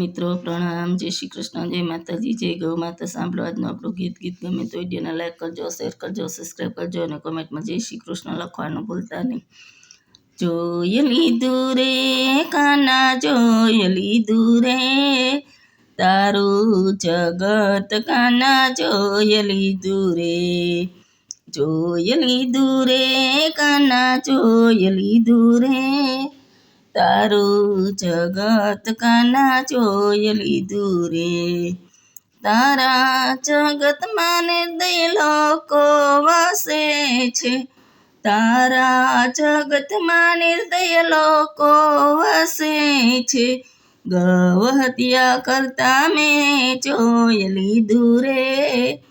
મિત્રો, પ્રણામ. જય શ્રી કૃષ્ણ, જય માતાજી, જય ગૌ માતા. સાંભળો આજનું આપણું ગીત. ગીત ગમે તો વિડીયોને લાઈક કરજો શેર કરજો સબસ્ક્રાઈબ કરજો અને કોમેન્ટમાં જય શ્રી કૃષ્ણ લખવાનું ભૂલતા નહીં. જોઈ લીધું રે કાના, જોઈ લીધું રે તારું જગત કાના, જોઈ લીધું રે. જોઈ લીધું રે કાના, જોઈ લીધું રે તારું જગત કાના જોઈ લીધું રે. તારા જગતમાં નિર્દય લોકો વસે છે. તારા જગતમાં નિર્દય લોકો વસે છે. ગવહત્યા કરતા મેં જોઈ લીધું રે.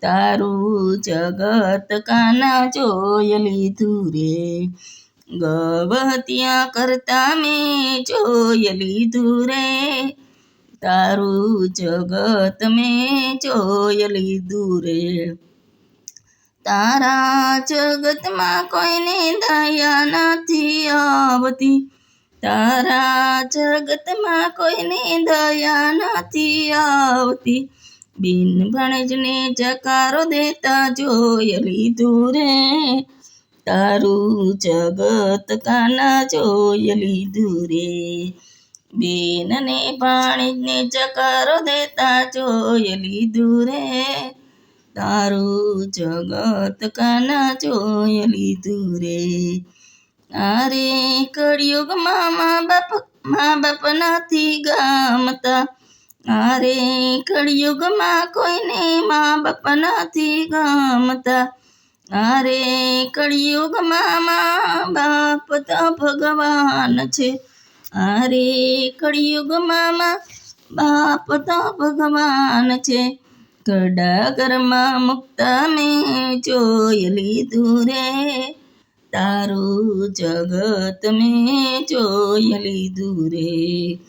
તારું જગત કાના જોઈ લીધું રે. ગવહત્યા કરતા મેં જોઈ લીધું રે તારું જગત મેં જોઈ લીધું રે તારા જગતમાં કોઈને દયા નથી આવતી તારા જગતમાં કોઈને દયા નથી આવતી બિન ભણજને જકારો દેતા જોઈ લીધું રે તારું જગત કાના જોઈ લીધું રે. બેનને પાણીને ચકારો દેતા જોઈ લીધું રે. તારું જગત કાના જોઈ લીધું અરે કળિયુગમાં મા બાપ મા બાપ નથી ગામતા. અરે કળિયુગમાં કોઈને મા બાપ નથી ગમતા. અરે કળિયુગમાં મા બાપ તો ભગવાન છે. અરે કળિયુગમાં મા બાપ તો ભગવાન છે. કડાગરમાં મુક્તા મેં જોઈ લીધું રે. તારું જગત મેં જોઈ લીધું રે.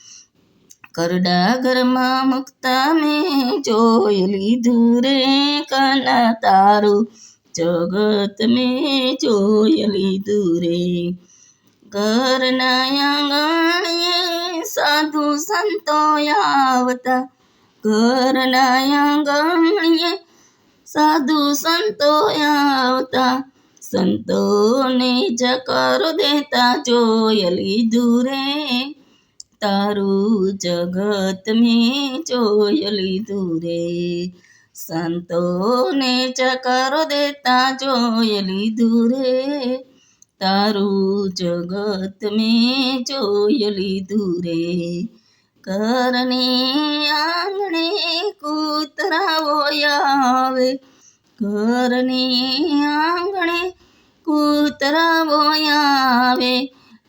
કરડાગરમાં મુક્ત મેં જોઈ લીધું રે. કાના તારું જગત મેં જોઈ લીધું રે ઘરના આંગણીએ સાધુ સંતો આવતા ઘરના આંગણીએ સાધુ સંતો આવતા સંતોને જકરો દેતા જોઈ લીધું રે તારું જગત મેં જોઈ લીધું રે સંતોને ચકરો દેતા જોઈ લીધું રે તારું જગત મેં જોઈ લીધું રે ઘરની આંગણે કૂતરાઓ આવે કરને આંગણે કૂતરાઓ આવે.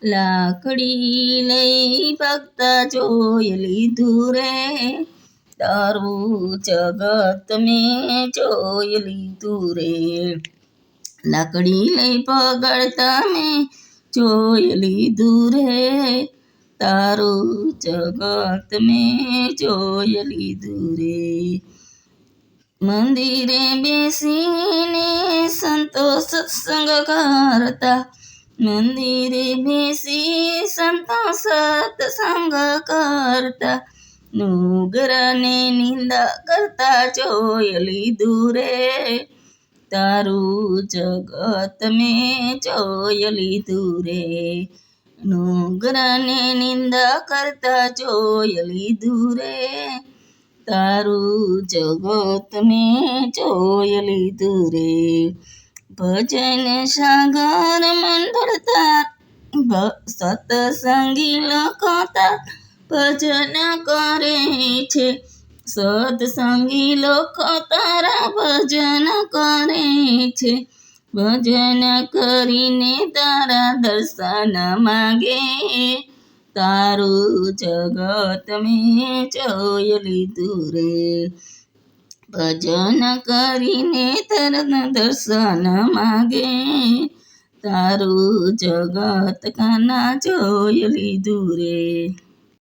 લાકડી લઈ ભક્ત જોઈ લીધું તારું જગત મેં જોઈ લીધું રે લાકડી લઈ પગડતા મેં જોઈ લીધું રે તારું જગત મેં જોઈ લીધું રે મંદિરે બેસીને સંતો સત્સંગ કરતા મંદિરે બેસી સંતો સત્સંગ કરતા નુગરાને નિંદા કરતા જોઈ લીધું રે તારું જગત મેં જોઈ લીધું રે નુગરાને નિંદા કરતા જોઈ લીધું રે તારું જગત મેં જોઈ લીધું રે ભજન સાગર મંડળતા સતસંગી લખતા ભજન કરે છે. સત્સંગી લોકો તારા ભજન કરે છે. ભજન કરીને તારા દર્શન માગે. તારું જગત મેં જોઈ લીધું રે ભજન કરીને તારા દર્શન માગે. તારું જગત કાના જોઈ લીધું રે